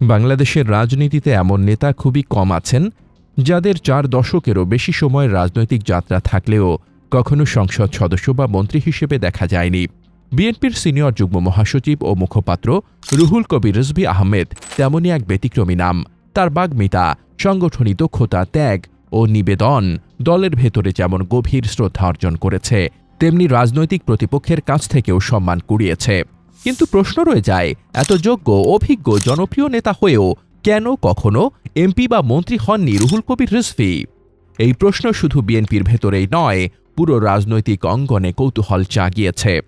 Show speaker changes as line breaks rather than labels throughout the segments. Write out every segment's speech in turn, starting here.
বাংলাদেশের রাজনীতিতে এমন নেতা খুবই কম আছেন, যাদের চার দশকেরও বেশি সময়ের রাজনৈতিক যাত্রা থাকলেও কখনো সংসদ সদস্য বা মন্ত্রী হিসেবে দেখা যায়নি। বিএনপির সিনিয়র যুগ্ম মহাসচিব ও মুখপাত্র রুহুল কবির রিজভি আহমেদ তেমনই এক ব্যতিক্রমী নাম। তার বাগ্মিতা সাংগঠনিক দক্ষতা ত্যাগ ও নিবেদন দলের ভেতরে যেমন গভীর শ্রদ্ধা অর্জন করেছে, তেমনি রাজনৈতিক প্রতিপক্ষের কাছ থেকেও সম্মান কুড়িয়েছে। কিন্তু প্রশ্ন রয়ে যায়, এত যোগ্য, অভিজ্ঞ, জনপ্রিয় নেতা হয়েও কেন কখনো এমপি বা মন্ত্রী হননি রুহুল কবির রিজভি? এই প্রশ্ন শুধু বিএনপির ভেতরেই নয়, পুরো রাজনৈতিক অঙ্গনে কৌতূহল জাগিয়েছে।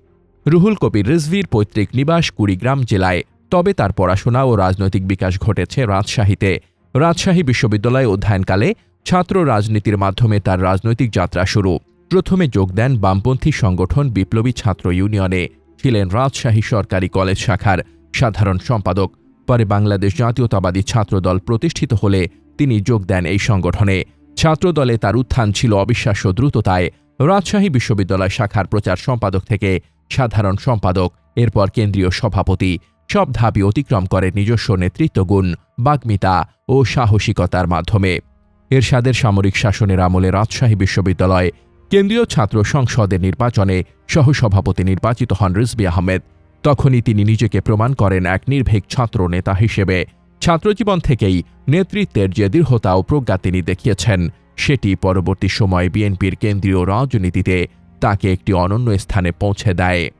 রুহুল কবির রিজভির পৈতৃক নিবাস কুড়িগ্রাম জেলায়, তবে তার পড়াশোনা ও রাজনৈতিক বিকাশ ঘটেছে রাজশাহীতে। রাজশাহী বিশ্ববিদ্যালয়ে অধ্যয়নকালে ছাত্র রাজনীতির মাধ্যমে তার রাজনৈতিক যাত্রা শুরু। প্রথমে যোগ দেন বামপন্থী সংগঠন বিপ্লবী ছাত্র ইউনিয়নে। ছিলেন রাজশাহী সরকারি কলেজ শাখার সাধারণ সম্পাদক। পরে বাংলাদেশ জাতীয়তাবাদী ছাত্রদল প্রতিষ্ঠিত হলে তিনি যোগ দেন এই সংগঠনে। ছাত্রদলে তার উত্থান ছিল অবিশ্বাস্য দ্রুততায়। রাজশাহী বিশ্ববিদ্যালয় শাখার প্রচার সম্পাদক থেকে সাধারণ সম্পাদক, এরপর কেন্দ্রীয় সভাপতি। সব ধাপই অতিক্রম করে নিজস্ব নেতৃত্বগুণ বাগ্মিতা ও সাহসিকতার মাধ্যমে। এরশাদের সামরিক শাসনের আমলে রাজশাহী বিশ্ববিদ্যালয় কেন্দ্রীয় ছাত্র সংসদের নির্বাচনে সহসভাপতি নির্বাচিত হন রিজবি আহমেদ। তখনই তিনি নিজেকে প্রমাণ করেন এক নির্ভীক ছাত্র নেতা হিসেবে। ছাত্রজীবন থেকেই নেতৃত্বের যে দৃঢ়তা ও প্রজ্ঞা তিনি দেখিয়েছেন, সেটি পরবর্তী সময়ে বিএনপির কেন্দ্রীয় রাজনীতিতে তাকে একটি অনন্য স্থানে পৌঁছে দেয়।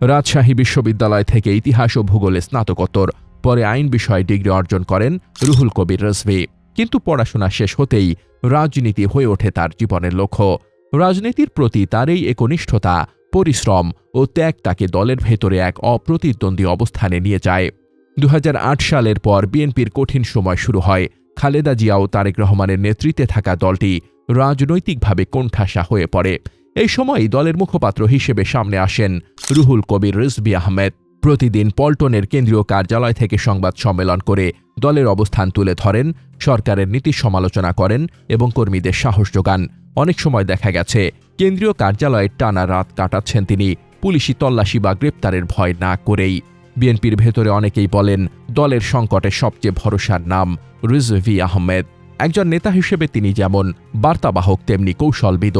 রাজশাহী বিশ্ববিদ্যালয় থেকে ইতিহাস ও ভূগোলে স্নাতকোত্তর, পরে আইন বিষয়ে ডিগ্রি অর্জন করেন রুহুল কবির রিজভি। কিন্তু পড়াশোনা শেষ হতেই রাজনীতি হয়ে ওঠে তার জীবনের লক্ষ্য। রাজনীতির প্রতি তার এই একনিষ্ঠতা, পরিশ্রম ও ত্যাগ তাকে দলের ভেতরে এক অপ্রতিদ্বন্দ্বী অবস্থানে নিয়ে যায়। দু হাজার আট সালের পর বিএনপির কঠিন সময় শুরু হয়। খালেদা জিয়া ও তারেক রহমানের নেতৃত্বে থাকা দলটি রাজনৈতিকভাবে কোণঠাসা হয়ে পড়ে। এই সময়ই দলের মুখপাত্র হিসেবে সামনে আসেন রুহুল কবির রিজবি আহমেদ। প্রতিদিন পল্টনের কেন্দ্রীয় কার্যালয় থেকে সংবাদ সম্মেলন করে দলের অবস্থান তুলে ধরেন, সরকারের নীতি সমালোচনা করেন এবং কর্মীদের সাহস যোগান। অনেক সময় দেখা গেছে, কেন্দ্রীয় কার্যালয়ে টানা রাত কাটাচ্ছেন তিনি, পুলিশি তল্লাশি বা গ্রেপ্তারের ভয় না করেই। বিএনপির ভেতরে অনেকেই বলেন, দলের সংকটে সবচেয়ে ভরসার নাম রিজভি আহমেদ। একজন নেতা হিসেবে তিনি যেমন বার্তাবাহক, তেমনি কৌশলবিদ।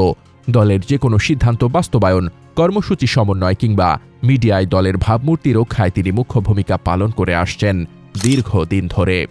দলের যে কোনো সিদ্ধান্ত বাস্তবায়ন, কর্মসূচি সমন্বয় কিংবা মিডিয়ায় দলের ভাবমূর্তি রক্ষায় তিনি মুখ্য ভূমিকা পালন করে আসছেন দীর্ঘদিন ধরে।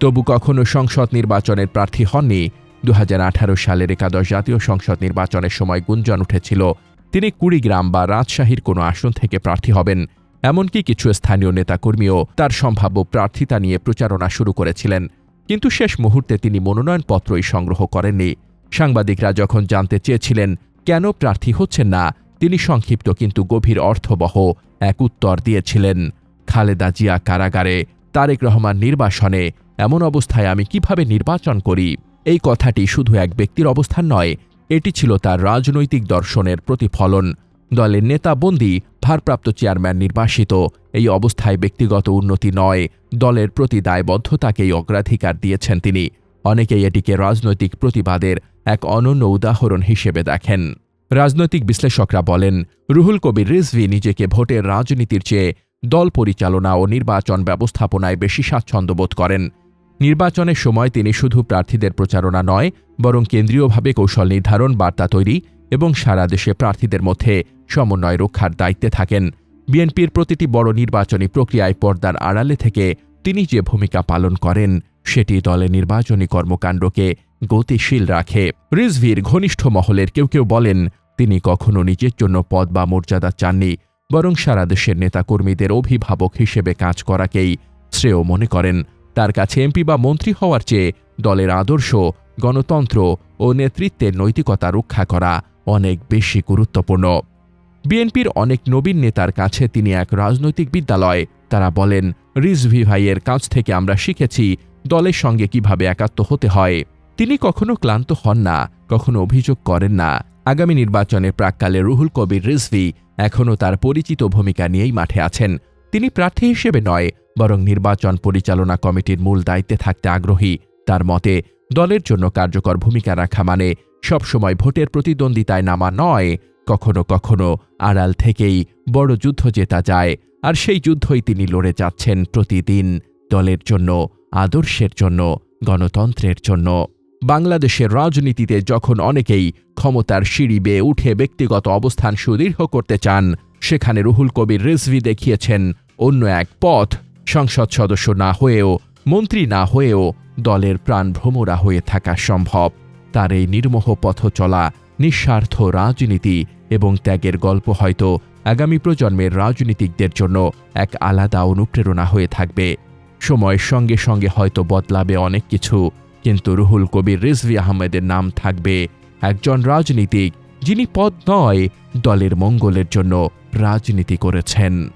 তবু কখনো সংসদ নির্বাচনের প্রার্থী হননি দু হাজার আঠারো সালের একাদশ জাতীয় সংসদ নির্বাচনের সময় গুঞ্জন উঠেছিল। তিনি কুড়িগ্রাম বা রাজশাহীর কোনো আসন থেকে প্রার্থী হবেন, এমনকি কিছু স্থানীয় নেতাকর্মীও তার সম্ভাব্য প্রার্থিতা নিয়ে প্রচারণা শুরু করেছিলেন। কিন্তু শেষ মুহূর্তে তিনি মনোনয়নপত্রই সংগ্রহ করেননি। সাংবাদিকরা যখন জানতে চেয়েছিলেন, কেন প্রার্থী হচ্ছেন না, তিনি সংক্ষিপ্ত কিন্তু গভীর অর্থবহ এক উত্তর দিয়েছিলেন। খালেদা জিয়া কারাগারে তারেক রহমান নির্বাসনে, এমন অবস্থায় আমি কীভাবে নির্বাচন করি? এই কথাটি শুধু এক ব্যক্তির অবস্থান নয়, এটি ছিল তার রাজনৈতিক দর্শনের প্রতিফলন। দলের নেতা বন্দী, ভারপ্রাপ্ত চেয়ারম্যান নির্বাসিত, এই অবস্থায় ব্যক্তিগত উন্নতি নয়, দলের প্রতি দায়বদ্ধতাকেই অগ্রাধিকার দিয়েছেন তিনি। অনেকেই এটিকে রাজনৈতিক প্রতিবাদের এক অনন্য উদাহরণ হিসেবে দেখেন। রাজনৈতিক বিশ্লেষকরা বলেন, রুহুল কবির রিজভি নিজেকে ভোটের রাজনীতির চেয়ে দল পরিচালনা ও নির্বাচন ব্যবস্থাপনায় বেশি স্বাচ্ছন্দ্য বোধ করেন। নির্বাচনের সময় তিনি শুধু প্রার্থীদের প্রচারণা নয়, বরং কেন্দ্রীয়ভাবে কৌশল নির্ধারণ, বার্তা তৈরি এবং সারা দেশে প্রার্থীদের মধ্যে সমন্বয় রক্ষার দায়িত্বে থাকেন। বিএনপির প্রতিটি বড় নির্বাচনী প্রক্রিয়ায় পর্দার আড়ালে থেকে তিনি যে ভূমিকা পালন করেন, সেটি দলের নির্বাচনী কর্মকাণ্ডকে গতিশীল রাখে। রিজভির ঘনিষ্ঠ মহলের কেউ কেউ বলেন, তিনি কখনো নিজের জন্য পদ বা মর্যাদা চাননি, বরং সারা দেশের নেতাকর্মীদের অভিভাবক হিসেবে কাজ করাকেই শ্রেয় মনে করেন। তার কাছে এমপি বা মন্ত্রী হওয়ার চেয়ে দলের আদর্শ, গণতন্ত্র ও নেতৃত্বের নৈতিকতা রক্ষা করা অনেক বেশি গুরুত্বপূর্ণ। বিএনপির অনেক নবীন নেতার কাছে তিনি এক রাজনৈতিক বিদ্যালয়। তারা বলেন, রিজভি ভাইয়ের কাছ থেকে আমরা শিখেছি দলের সঙ্গে কীভাবে একাত্ম হতে হয়। তিনি কখনো ক্লান্ত হন না, কখনো অভিযোগ করেন না। আগামী নির্বাচনের প্রাককালে রুহুল কবির রিজভি এখনও তার পরিচিত ভূমিকা নিয়েই মাঠে আছেন। তিনি প্রার্থী হিসেবে নয়, বরং নির্বাচন পরিচালনা কমিটির মূল দায়িত্বে থাকতে আগ্রহী। তার মতে, দলের জন্য কার্যকর ভূমিকা রাখা মানে সবসময় ভোটের প্রতিদ্বন্দ্বিতায় নামা নয়, কখনো কখনো আড়াল থেকেই বড় যুদ্ধ জেতা যায়, আর সেই যুদ্ধই তিনি লড়ে যাচ্ছেন প্রতিদিন দলের জন্য, আদর্শের জন্য, গণতন্ত্রের জন্য। বাংলাদেশের রাজনীতিতে যখন অনেকেই ক্ষমতার সিঁড়ি বেয়ে উঠে ব্যক্তিগত অবস্থান সুদৃঢ় করতে চান সেখানে রুহুল কবির রিজভি দেখিয়েছেন অন্য এক পথ। সংসদ সদস্য না হয়েও, মন্ত্রী না হয়েও দলের প্রাণভ্রমরা হয়ে থাকা সম্ভব। তার এই নির্মোহ পথ চলা নিঃস্বার্থ রাজনীতি এবং ত্যাগের গল্প হয়তো আগামী প্রজন্মের রাজনীতিকদের জন্য এক আলাদা অনুপ্রেরণা হয়ে থাকবে। সময়ের সঙ্গে সঙ্গে হয়তো বদলাবে অনেক কিছু, কিন্তু রুহুল কবির রিজভি আহমেদের নাম থাকবে একজন রাজনীতিক যিনি পদ নয়, দলের মঙ্গলের জন্য। রাজনীতি করেছেন।